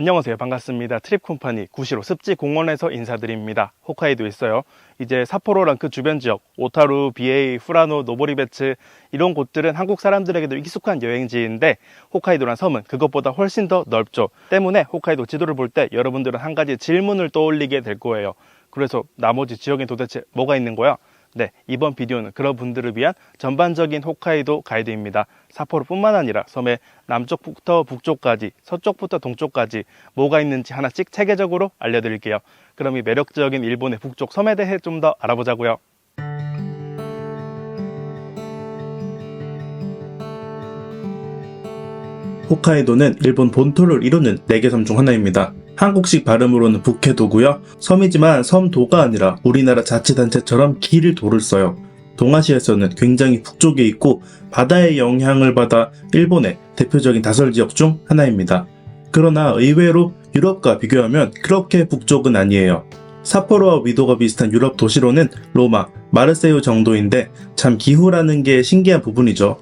안녕하세요. 반갑습니다. 트립 콤파니 구시로 습지 공원에서 인사드립니다. 홋카이도에 있어요. 이제 삿포로랑 그 주변 지역, 오타루, 비에이, 후라노, 노보리베츠 이런 곳들은 한국 사람들에게도 익숙한 여행지인데 홋카이도란 섬은 그것보다 훨씬 더 넓죠. 때문에 홋카이도 지도를 볼 때 여러분들은 한 가지 질문을 떠올리게 될 거예요. 그래서 나머지 지역엔 도대체 뭐가 있는 거야? 네, 이번 비디오는 그런 분들을 위한 전반적인 홋카이도 가이드입니다. 삿포로뿐만 아니라 섬의 남쪽부터 북쪽까지, 서쪽부터 동쪽까지 뭐가 있는지 하나씩 체계적으로 알려드릴게요. 그럼 이 매력적인 일본의 북쪽 섬에 대해 좀 더 알아보자고요. 홋카이도는 일본 본토를 이루는 4개 섬 중 하나입니다. 한국식 발음으로는 북해도고요. 섬이지만 섬도가 아니라 우리나라 자치단체처럼 길 도를 써요. 동아시아에서는 굉장히 북쪽에 있고 바다의 영향을 받아 일본의 대표적인 다설 지역 중 하나입니다. 그러나 의외로 유럽과 비교하면 그렇게 북쪽은 아니에요. 삿포로와 위도가 비슷한 유럽 도시로는 로마, 마르세유 정도인데 참 기후라는 게 신기한 부분이죠.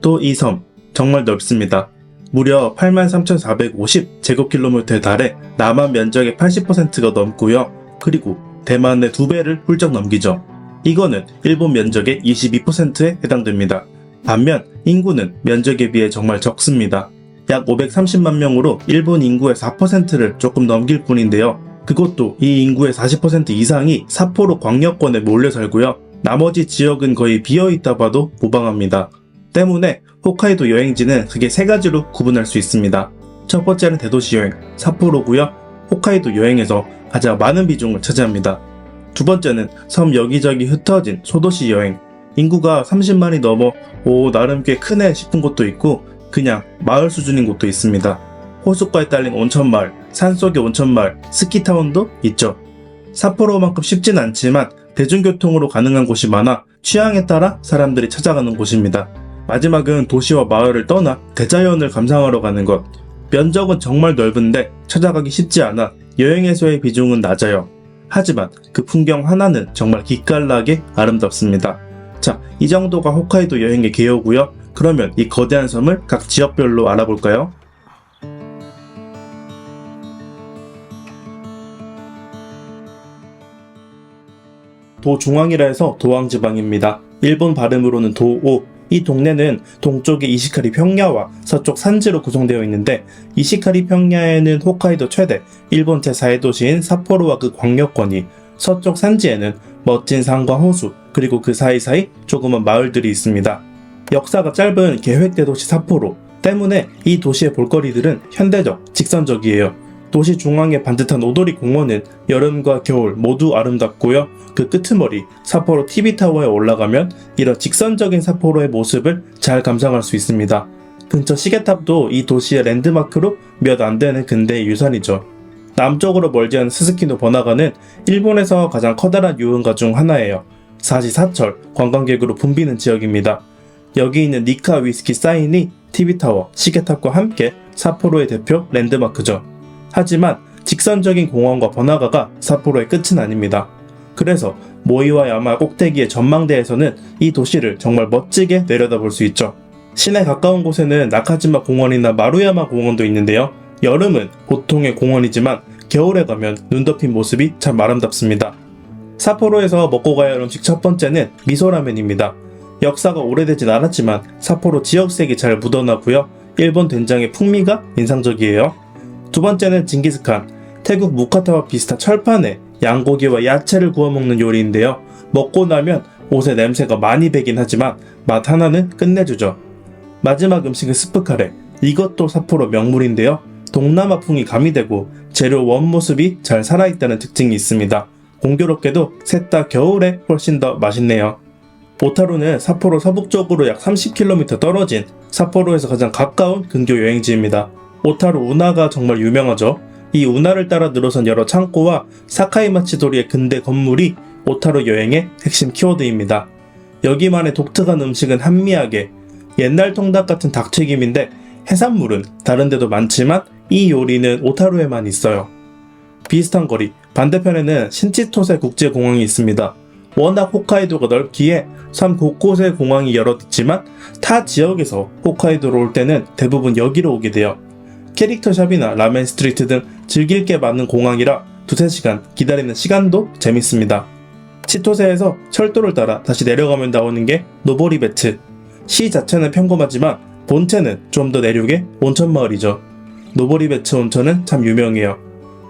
또 이 섬 정말 넓습니다. 무려 83,450 제곱킬로미터에 달해 남한 면적의 80%가 넘고요. 그리고 대만의 두 배를 훌쩍 넘기죠. 이거는 일본 면적의 22%에 해당됩니다. 반면 인구는 면적에 비해 정말 적습니다. 약 530만 명으로 일본 인구의 4%를 조금 넘길 뿐인데요. 그것도 이 인구의 40% 이상이 삿포로 광역권에 몰려 살고요. 나머지 지역은 거의 비어 있다 봐도 무방합니다. 때문에 홋카이도 여행지는 크게 세 가지로 구분할 수 있습니다. 첫 번째는 대도시 여행, 삿포로고요. 홋카이도 여행에서 가장 많은 비중을 차지합니다. 두 번째는 섬 여기저기 흩어진 소도시 여행. 인구가 30만이 넘어 오 나름 꽤 크네 싶은 곳도 있고 그냥 마을 수준인 곳도 있습니다. 호숫가에 딸린 온천마을, 산속의 온천마을, 스키타운도 있죠. 삿포로만큼 쉽진 않지만 대중교통으로 가능한 곳이 많아 취향에 따라 사람들이 찾아가는 곳입니다. 마지막은 도시와 마을을 떠나 대자연을 감상하러 가는 것. 면적은 정말 넓은데 찾아가기 쉽지 않아 여행에서의 비중은 낮아요. 하지만 그 풍경 하나는 정말 기깔나게 아름답습니다. 자, 이 정도가 홋카이도 여행의 개요고요. 그러면 이 거대한 섬을 각 지역별로 알아볼까요? 도중앙이라 해서 도왕지방입니다. 일본 발음으로는 도오. 이 동네는 동쪽의 이시카리 평야와 서쪽 산지로 구성되어 있는데 이시카리 평야에는 홋카이도 최대 일본 제4의 도시인 삿포로와 그 광역권이 서쪽 산지에는 멋진 산과 호수 그리고 그 사이사이 조그만 마을들이 있습니다. 역사가 짧은 계획대 도시 삿포로 때문에 이 도시의 볼거리들은 현대적, 직선적이에요. 도시 중앙의 반듯한 오도리 공원은 여름과 겨울 모두 아름답고요. 그 끄트머리 삿포로 TV타워에 올라가면 이런 직선적인 삿포로의 모습을 잘 감상할 수 있습니다. 근처 시계탑도 이 도시의 랜드마크로 몇 안 되는 근대의 유산이죠. 남쪽으로 멀지 않은 스스키노 번화가는 일본에서 가장 커다란 유흥가 중 하나예요. 사시사철 관광객으로 붐비는 지역입니다. 여기 있는 니카 위스키 사인이 TV타워, 시계탑과 함께 삿포로의 대표 랜드마크죠. 하지만 직선적인 공원과 번화가가 삿포로의 끝은 아닙니다. 그래서 모이와 야마 꼭대기의 전망대에서는 이 도시를 정말 멋지게 내려다볼 수 있죠. 시내 가까운 곳에는 나카지마 공원이나 마루야마 공원도 있는데요. 여름은 보통의 공원이지만 겨울에 가면 눈 덮인 모습이 참 아름답습니다. 삿포로에서 먹고 가야 할 음식 첫 번째는 미소라면입니다. 역사가 오래되진 않았지만 삿포로 지역색이 잘 묻어나고요. 일본 된장의 풍미가 인상적이에요. 두 번째는 징기스칸. 태국 무카타와 비슷한 철판에 양고기와 야채를 구워 먹는 요리인데요. 먹고 나면 옷에 냄새가 많이 배긴 하지만 맛 하나는 끝내주죠. 마지막 음식은 스프카레. 이것도 삿포로 명물인데요. 동남아풍이 가미되고 재료 원 모습이 잘 살아있다는 특징이 있습니다. 공교롭게도 셋 다 겨울에 훨씬 더 맛있네요. 오타루는 삿포로 서북쪽으로 약 30km 떨어진 삿포로에서 가장 가까운 근교 여행지입니다. 오타루 운하가 정말 유명하죠. 이 운하를 따라 늘어선 여러 창고와 사카이마치 도리의 근대 건물이 오타루 여행의 핵심 키워드입니다. 여기만의 독특한 음식은 한미하게 옛날 통닭 같은 닭튀김인데 해산물은 다른 데도 많지만 이 요리는 오타루에만 있어요. 비슷한 거리 반대편에는 신치토세 국제공항이 있습니다. 워낙 홋카이도가 넓기에 섬 곳곳에 공항이 여럿 있지만 타 지역에서 홋카이도로 올 때는 대부분 여기로 오게 돼요. 캐릭터 샵이나 라멘 스트리트 등 즐길 게 많은 공항이라 두세 시간 기다리는 시간도 재밌습니다. 치토세에서 철도를 따라 다시 내려가면 나오는 게 노보리 베츠. 시 자체는 평범하지만 본체는 좀 더 내륙의 온천 마을이죠. 노보리 베츠 온천은 참 유명해요.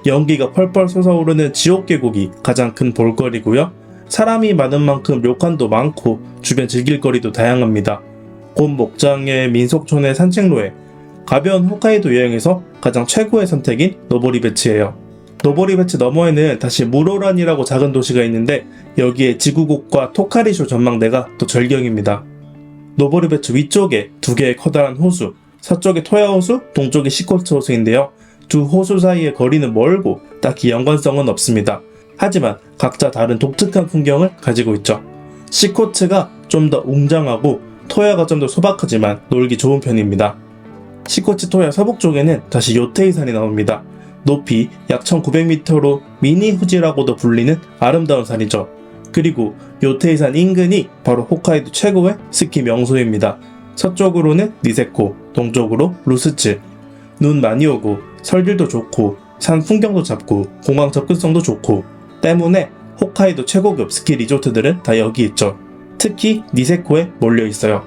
연기가 펄펄 솟아오르는 지옥 계곡이 가장 큰 볼거리고요. 사람이 많은 만큼 료칸도 많고 주변 즐길 거리도 다양합니다. 곧 목장의 민속촌의 산책로에 가벼운 홋카이도 여행에서 가장 최고의 선택인 노보리 베츠예요. 노보리 베츠 너머에는 다시 무로란이라고 작은 도시가 있는데 여기에 지구곡과 토카리쇼 전망대가 또 절경입니다. 노보리 베츠 위쪽에 두 개의 커다란 호수, 서쪽에 토야 호수, 동쪽에 시코츠 호수인데요. 두 호수 사이의 거리는 멀고 딱히 연관성은 없습니다. 하지만 각자 다른 독특한 풍경을 가지고 있죠. 시코츠가 좀 더 웅장하고 토야가 좀 더 소박하지만 놀기 좋은 편입니다. 시코츠 토야 서북 쪽에는 다시 요테이산이 나옵니다. 높이 약 1900m로 미니 후지라고도 불리는 아름다운 산이죠. 그리고 요테이산 인근이 바로 홋카이도 최고의 스키 명소입니다. 서쪽으로는 니세코, 동쪽으로 루스츠. 눈 많이 오고 설질도 좋고 산 풍경도 잡고 공항 접근성도 좋고 때문에 홋카이도 최고급 스키 리조트들은 다 여기 있죠. 특히 니세코에 몰려 있어요.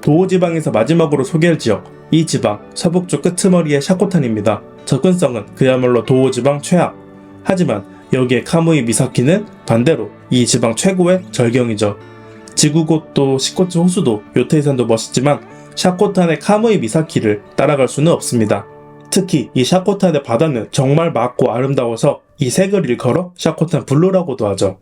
도호 지방에서 마지막으로 소개할 지역, 이 지방 서북쪽 끄트머리의 샤코탄입니다. 접근성은 그야말로 도호 지방 최악. 하지만 여기에 카무이 미사키는 반대로 이 지방 최고의 절경이죠. 지구곳도 시코츠 호수도 요테이산도 멋있지만 샤코탄의 카무이 미사키를 따라갈 수는 없습니다. 특히 이 샤코탄의 바다는 정말 맑고 아름다워서 이 색을 일컬어 샤코탄 블루라고도 하죠.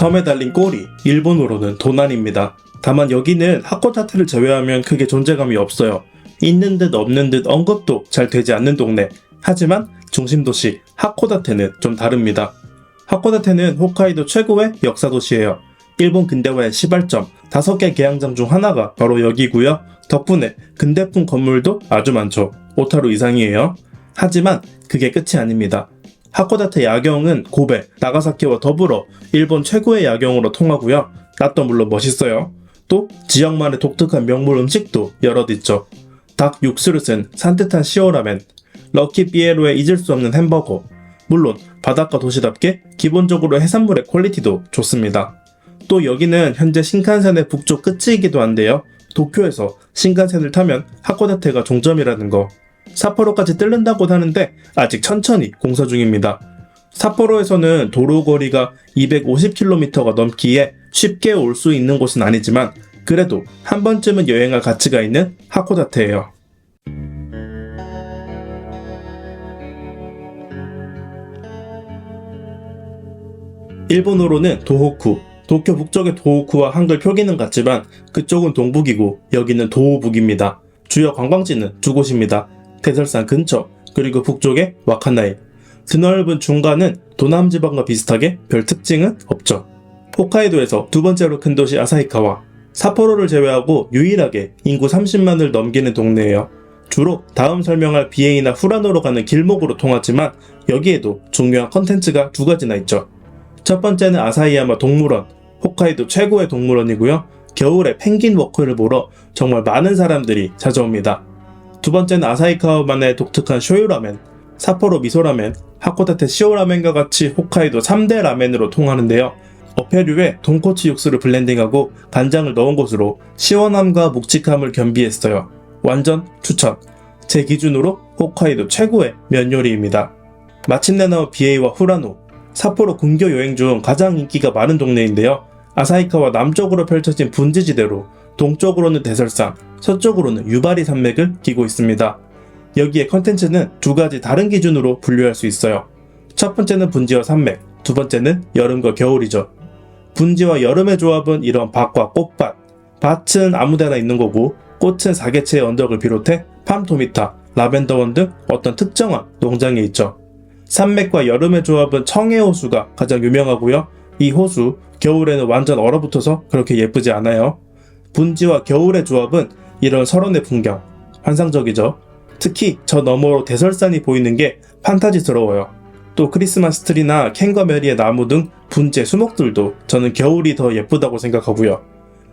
섬에 달린 꼬리, 일본어로는 도난입니다. 다만 여기는 하코다테를 제외하면 크게 존재감이 없어요. 있는 듯 없는 듯 언급도 잘 되지 않는 동네. 하지만 중심 도시 하코다테는 좀 다릅니다. 하코다테는 홋카이도 최고의 역사 도시예요. 일본 근대화의 시발점, 다섯 개 개항장 중 하나가 바로 여기고요. 덕분에 근대풍 건물도 아주 많죠. 오타루 이상이에요. 하지만 그게 끝이 아닙니다. 하코다테 야경은 고베, 나가사키와 더불어 일본 최고의 야경으로 통하고요. 낮도 물론 멋있어요. 또 지역만의 독특한 명물 음식도 여럿 있죠. 닭 육수를 쓴 산뜻한 시오라멘, 럭키 삐에로의 잊을 수 없는 햄버거. 물론 바닷가 도시답게 기본적으로 해산물의 퀄리티도 좋습니다. 또 여기는 현재 신칸센의 북쪽 끝이기도 한데요. 도쿄에서 신칸센을 타면 하코다테가 종점이라는 거. 사포로까지 뜰른다고 하는데 아직 천천히 공사 중입니다. 삿포로에서는 도로 거리가 250km가 넘기에 쉽게 올 수 있는 곳은 아니지만 그래도 한 번쯤은 여행할 가치가 있는 하코다테예요. 일본어로는 도호쿠, 도쿄 북쪽의 도호쿠와 한글 표기는 같지만 그쪽은 동북이고 여기는 도호북입니다. 주요 관광지는 두 곳입니다. 대설산 근처, 그리고 북쪽의 와카나이. 드넓은 중간은 도남지방과 비슷하게 별 특징은 없죠. 홋카이도에서 두 번째로 큰 도시 아사히카와 사포로를 제외하고 유일하게 인구 30만을 넘기는 동네예요. 주로 다음 설명할 비행이나 후라노로 가는 길목으로 통하지만 여기에도 중요한 컨텐츠가 두 가지나 있죠. 첫 번째는 아사히야마 동물원, 홋카이도 최고의 동물원이고요. 겨울에 펭귄 워크를 보러 정말 많은 사람들이 찾아옵니다. 두 번째는 아사히카와만의 독특한 쇼유라멘, 사포로 미소라멘, 하코다테 시오라멘과 같이 홋카이도 3대 라멘으로 통하는데요. 어패류에 돈코츠 육수를 블렌딩하고 간장을 넣은 곳으로 시원함과 묵직함을 겸비했어요. 완전 추천. 제 기준으로 홋카이도 최고의 면 요리입니다. 마침내 나온 비에이와 후라노, 사포로 근교 여행 중 가장 인기가 많은 동네인데요. 아사히카와 남쪽으로 펼쳐진 분지지대로 동쪽으로는 대설산, 서쪽으로는 유바리 산맥을 끼고 있습니다. 여기에 컨텐츠는 두 가지 다른 기준으로 분류할 수 있어요. 첫 번째는 분지와 산맥, 두 번째는 여름과 겨울이죠. 분지와 여름의 조합은 이런 밭과 꽃밭. 밭은 아무데나 있는 거고, 꽃은 사계체의 언덕을 비롯해 팜토미타, 라벤더원 등 어떤 특정한 농장에 있죠. 산맥과 여름의 조합은 청해호수가 가장 유명하고요. 이 호수, 겨울에는 완전 얼어붙어서 그렇게 예쁘지 않아요. 분지와 겨울의 조합은 이런 설원의 풍경, 환상적이죠. 특히 저 너머로 대설산이 보이는 게 판타지스러워요. 또 크리스마스 트리나 캔과 메리의 나무 등 분재 수목들도 저는 겨울이 더 예쁘다고 생각하고요.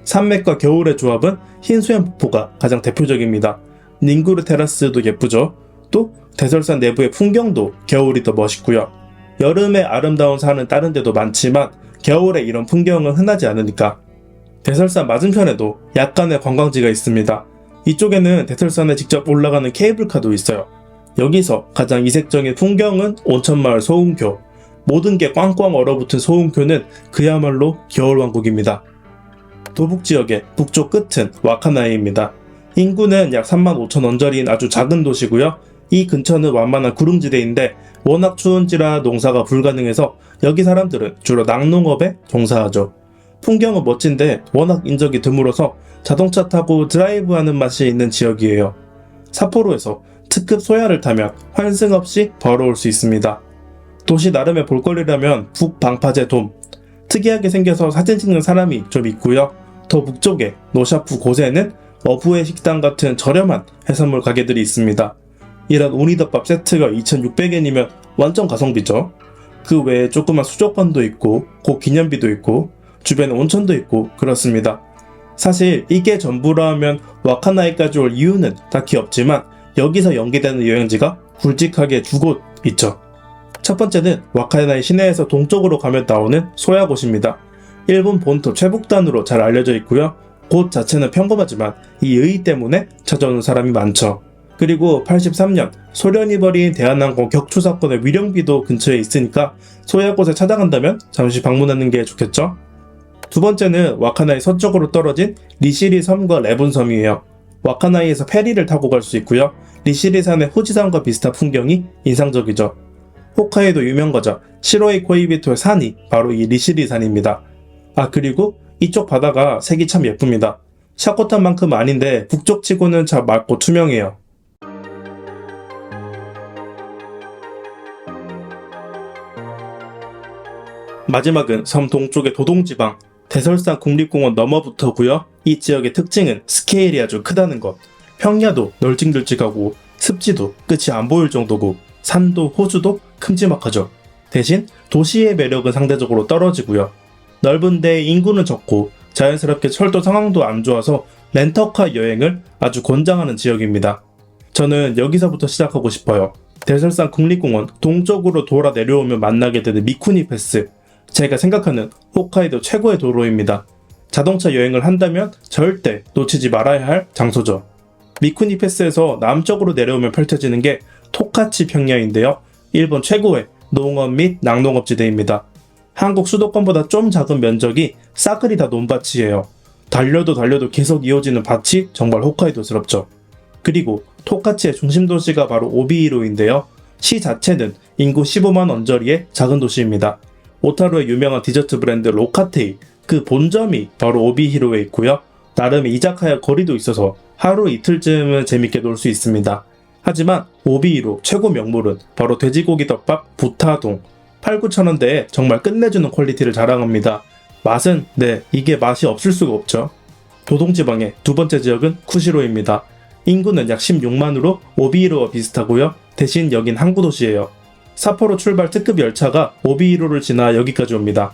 산맥과 겨울의 조합은 흰수염 폭포가 가장 대표적입니다. 닝구르 테라스도 예쁘죠. 또 대설산 내부의 풍경도 겨울이 더 멋있고요. 여름에 아름다운 산은 다른 데도 많지만 겨울에 이런 풍경은 흔하지 않으니까 대설산 맞은편에도 약간의 관광지가 있습니다. 이쪽에는 대설산에 직접 올라가는 케이블카도 있어요. 여기서 가장 이색적인 풍경은 온천마을 소음교. 모든 게 꽝꽝 얼어붙은 소음교는 그야말로 겨울왕국입니다. 도북 지역의 북쪽 끝은 와카나이입니다. 인구는 약 3만 5천 원절인 아주 작은 도시고요. 이 근처는 완만한 구릉지대인데 워낙 추운지라 농사가 불가능해서 여기 사람들은 주로 낙농업에 종사하죠. 풍경은 멋진데 워낙 인적이 드물어서 자동차 타고 드라이브하는 맛이 있는 지역이에요. 삿포로에서 특급 소야를 타면 환승 없이 걸어올 수 있습니다. 도시 나름의 볼거리라면 북방파제 돔. 특이하게 생겨서 사진 찍는 사람이 좀 있고요. 더 북쪽에 노샤프 곳에는 어부의 식당 같은 저렴한 해산물 가게들이 있습니다. 이런 우니덮밥 세트가 2,600엔이면 완전 가성비죠. 그 외에 조그만 수족관도 있고 고 기념비도 있고 주변에 온천도 있고 그렇습니다. 사실 이게 전부라면 와카나이까지 올 이유는 딱히 없지만 여기서 연계되는 여행지가 굵직하게 두 곳 있죠. 첫 번째는 와카나이 시내에서 동쪽으로 가면 나오는 소야곳입니다. 일본 본토 최북단으로 잘 알려져 있고요. 곳 자체는 평범하지만 이 의의 때문에 찾아오는 사람이 많죠. 그리고 83년 소련이 벌인 대한항공 격추 사건의 위령비도 근처에 있으니까 소야곳에 찾아간다면 잠시 방문하는 게 좋겠죠? 두 번째는 와카나이 서쪽으로 떨어진 리시리 섬과 레본 섬이에요. 와카나이에서 페리를 타고 갈 수 있고요. 리시리 산의 후지산과 비슷한 풍경이 인상적이죠. 홋카이도 유명 과자 시로이 코이비토의 산이 바로 이 리시리 산입니다. 아 그리고 이쪽 바다가 색이 참 예쁩니다. 샤코탄만큼 아닌데 북쪽 치고는 참 맑고 투명해요. 마지막은 섬 동쪽의 도동지방 대설산 국립공원 너머부터고요. 이 지역의 특징은 스케일이 아주 크다는 것. 평야도 널찍널찍하고 습지도 끝이 안 보일 정도고 산도 호수도 큼지막하죠. 대신 도시의 매력은 상대적으로 떨어지고요. 넓은데 인구는 적고 자연스럽게 철도 상황도 안 좋아서 렌터카 여행을 아주 권장하는 지역입니다. 저는 여기서부터 시작하고 싶어요. 대설산 국립공원 동쪽으로 돌아 내려오면 만나게 되는 미쿠니 패스. 제가 생각하는 홋카이도 최고의 도로입니다. 자동차 여행을 한다면 절대 놓치지 말아야 할 장소죠. 미쿠니 패스에서 남쪽으로 내려오면 펼쳐지는 게 토카치 평야인데요. 일본 최고의 농업 및 낙농업 지대입니다. 한국 수도권보다 좀 작은 면적이 싸그리 다 논밭이에요. 달려도 달려도 계속 이어지는 밭이 정말 홋카이도스럽죠. 그리고 토카치의 중심 도시가 바로 오비이로인데요. 시 자체는 인구 15만 원저리의 작은 도시입니다. 오타루의 유명한 디저트 브랜드 로카테이 그 본점이 바로 오비히로에 있고요. 나름의 이자카야 거리도 있어서 하루 이틀쯤은 재밌게 놀 수 있습니다. 하지만 오비히로 최고 명물은 바로 돼지고기 덮밥 부타동 8, 9천원대에 정말 끝내주는 퀄리티를 자랑합니다. 맛은 네 이게 맛이 없을 수가 없죠. 도동지방의 두 번째 지역은 쿠시로입니다. 인구는 약 16만으로 오비히로와 비슷하고요. 대신 여긴 항구 도시예요. 사포로 출발 특급 열차가 오비히로를 지나 여기까지 옵니다.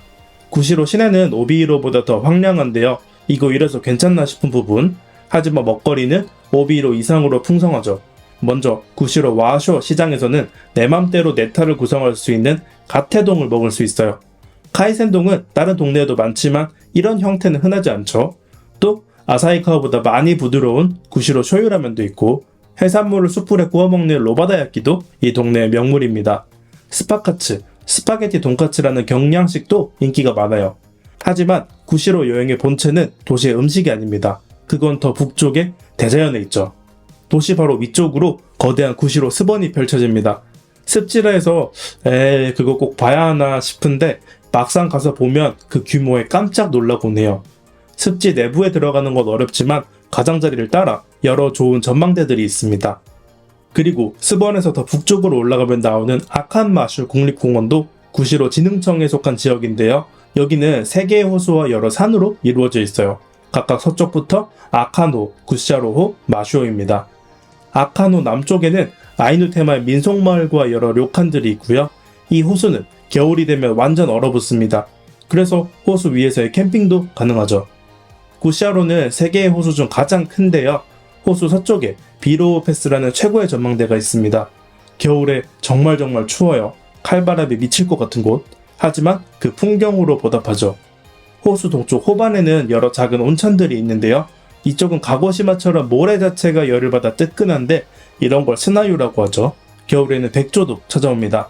구시로 시내는 오비히로보다 더 황량한데요. 이거 이래서 괜찮나 싶은 부분. 하지만 먹거리는 오비히로 이상으로 풍성하죠. 먼저 구시로 와쇼 시장에서는 내 맘대로 네타를 구성할 수 있는 가태동을 먹을 수 있어요. 카이센동은 다른 동네에도 많지만 이런 형태는 흔하지 않죠. 또 아사히카와보다 많이 부드러운 구시로 쇼유라면도 있고 해산물을 숯불에 구워 먹는 로바다야끼도 이 동네의 명물입니다. 스파카츠, 스파게티 돈까츠라는 경량식도 인기가 많아요. 하지만 구시로 여행의 본체는 도시의 음식이 아닙니다. 그건 더 북쪽의 대자연에 있죠. 도시 바로 위쪽으로 거대한 구시로 스번이 펼쳐집니다. 습지라 해서 에 그거 꼭 봐야 하나 싶은데 막상 가서 보면 그 규모에 깜짝 놀라곤 해요. 습지 내부에 들어가는 건 어렵지만 가장자리를 따라 여러 좋은 전망대들이 있습니다. 그리고 스번에서 더 북쪽으로 올라가면 나오는 아칸마슈 국립공원도 구시로 진흥청에 속한 지역인데요. 여기는 세 개의 호수와 여러 산으로 이루어져 있어요. 각각 서쪽부터 아카노, 구샤로호, 마슈오입니다. 아카노 남쪽에는 아이누 테마의 민속마을과 여러 료칸들이 있고요. 이 호수는 겨울이 되면 완전 얼어붙습니다. 그래서 호수 위에서의 캠핑도 가능하죠. 구시아로는 세계의 호수 중 가장 큰데요. 호수 서쪽에 비로우 패스라는 최고의 전망대가 있습니다. 겨울에 정말 정말 추워요. 칼바람이 미칠 것 같은 곳. 하지만 그 풍경으로 보답하죠. 호수 동쪽 호반에는 여러 작은 온천들이 있는데요. 이쪽은 가고시마처럼 모래 자체가 열을 받아 뜨끈한데 이런 걸 스나유라고 하죠. 겨울에는 백조도 찾아옵니다.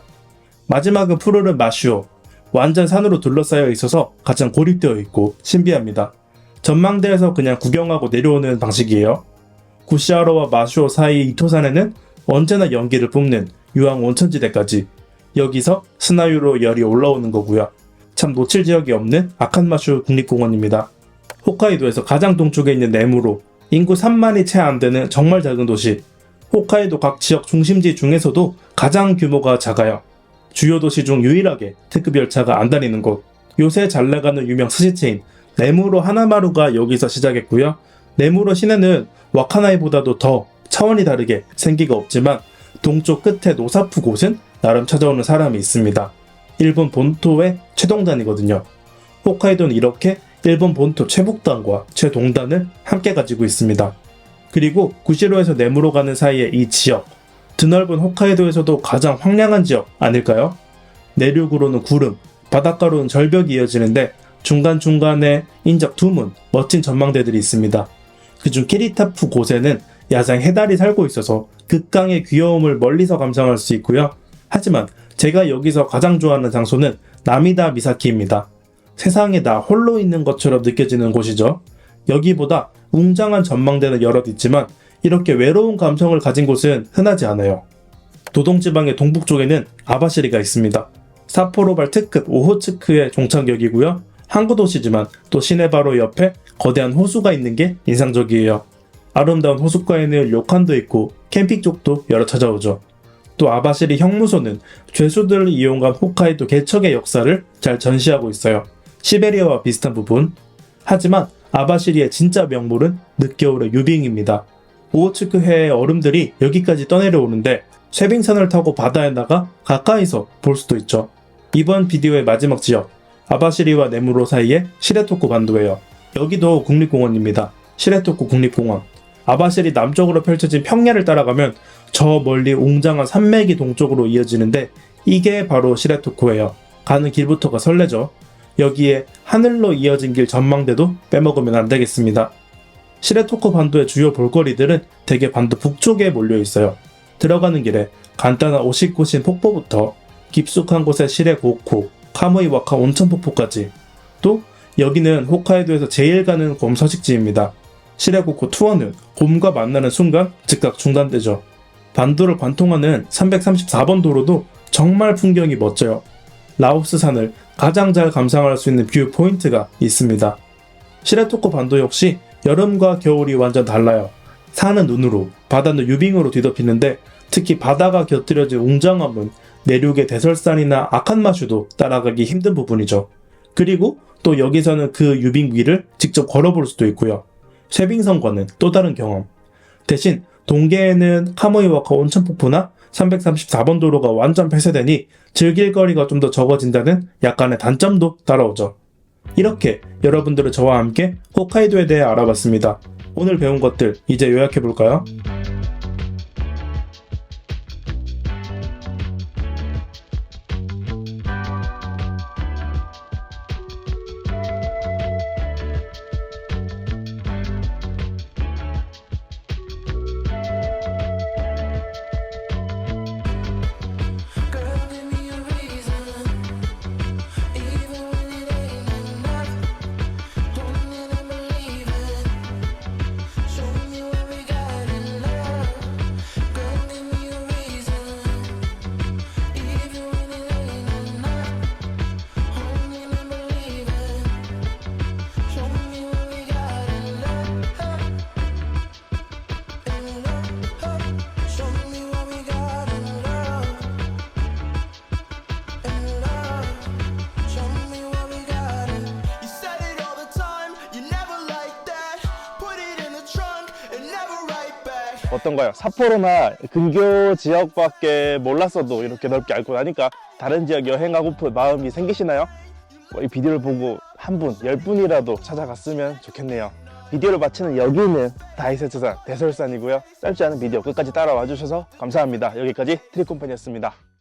마지막은 푸르른 마슈오. 완전 산으로 둘러싸여 있어서 가장 고립되어 있고 신비합니다. 전망대에서 그냥 구경하고 내려오는 방식이에요. 구시아로와 마슈오 사이 이토산에는 언제나 연기를 뿜는 유황 온천지대까지 여기서 스나유로 열이 올라오는 거고요. 참 놓칠 지역이 없는 아칸마슈 국립공원입니다. 홋카이도에서 가장 동쪽에 있는 네무로 인구 3만이 채 안 되는 정말 작은 도시 홋카이도 각 지역 중심지 중에서도 가장 규모가 작아요. 주요 도시 중 유일하게 특급 열차가 안 다니는 곳. 요새 잘 나가는 유명 스시 체인 네무로 하나마루가 여기서 시작했고요. 네무로 시내는 와카나이보다도 더 차원이 다르게 생기가 없지만 동쪽 끝에 노사프 곳은 나름 찾아오는 사람이 있습니다. 일본 본토의 최동단이거든요. 홋카이도는 이렇게 일본 본토 최북단과 최동단을 함께 가지고 있습니다. 그리고 구시로에서 네무로 가는 사이에 이 지역, 드넓은 홋카이도에서도 가장 황량한 지역 아닐까요? 내륙으로는 구름, 바닷가로는 절벽이 이어지는데 중간중간에 인적 두문, 멋진 전망대들이 있습니다. 그중 키리타프 곳에는 야생 해달이 살고 있어서 극강의 귀여움을 멀리서 감상할 수 있고요. 하지만 제가 여기서 가장 좋아하는 장소는 나미다 미사키입니다. 세상에 나 홀로 있는 것처럼 느껴지는 곳이죠. 여기보다 웅장한 전망대는 여럿 있지만 이렇게 외로운 감성을 가진 곳은 흔하지 않아요. 도동지방의 동북쪽에는 아바시리가 있습니다. 사포로발 특급 오호츠크의 종착역이고요. 항구 도시지만 또 시내 바로 옆에 거대한 호수가 있는 게 인상적이에요. 아름다운 호숫가에는 료칸도 있고 캠핑 쪽도 여러 찾아오죠. 또 아바시리 형무소는 죄수들을 이용한 홋카이도 개척의 역사를 잘 전시하고 있어요. 시베리아와 비슷한 부분. 하지만 아바시리의 진짜 명물은 늦겨울의 유빙입니다. 오호츠크 해의 얼음들이 여기까지 떠내려오는데 쇠빙선을 타고 바다에 나가 가까이서 볼 수도 있죠. 이번 비디오의 마지막 지역 아바시리와 네무로 사이에 시레토쿠 반도예요. 여기도 국립공원입니다. 시레토쿠 국립공원. 아바시리 남쪽으로 펼쳐진 평야를 따라가면 저 멀리 웅장한 산맥이 동쪽으로 이어지는데 이게 바로 시레토쿠예요. 가는 길부터가 설레죠. 여기에 하늘로 이어진 길 전망대도 빼먹으면 안 되겠습니다. 시레토쿠 반도의 주요 볼거리들은 대개 반도 북쪽에 몰려 있어요. 들어가는 길에 간단한 오시코신 폭포부터 깊숙한 곳의 시레 고코, 카무이와카 온천폭포까지 또 여기는 홋카이도에서 제일 가는 곰 서식지입니다. 시레고코 투어는 곰과 만나는 순간 즉각 중단되죠. 반도를 관통하는 334번 도로도 정말 풍경이 멋져요. 라오스 산을 가장 잘 감상할 수 있는 뷰 포인트가 있습니다. 시레토코 반도 역시 여름과 겨울이 완전 달라요. 산은 눈으로, 바다는 유빙으로 뒤덮이는데 특히 바다가 곁들여진 웅장함은 내륙의 대설산이나 아칸마슈도 따라가기 힘든 부분이죠. 그리고 또 여기서는 그 유빙 위를 직접 걸어볼 수도 있고요. 쇠빙선과는 또 다른 경험. 대신 동계에는 카모이와카 온천폭포나 334번 도로가 완전 폐쇄되니 즐길 거리가 좀 더 적어진다는 약간의 단점도 따라오죠. 이렇게 여러분들은 저와 함께 홋카이도에 대해 알아봤습니다. 오늘 배운 것들 이제 요약해 볼까요? 어떤가요? 삿포로나 근교 지역밖에 몰랐어도 이렇게 넓게 알고 나니까 다른 지역 여행하고픈 마음이 생기시나요? 뭐이 비디오를 보고 한 분, 열 분이라도 찾아갔으면 좋겠네요. 비디오를 마치는 여기는 다이세트산 대설산이고요. 짧지 않은 비디오 끝까지 따라와 주셔서 감사합니다. 여기까지 트리콤팬이었습니다.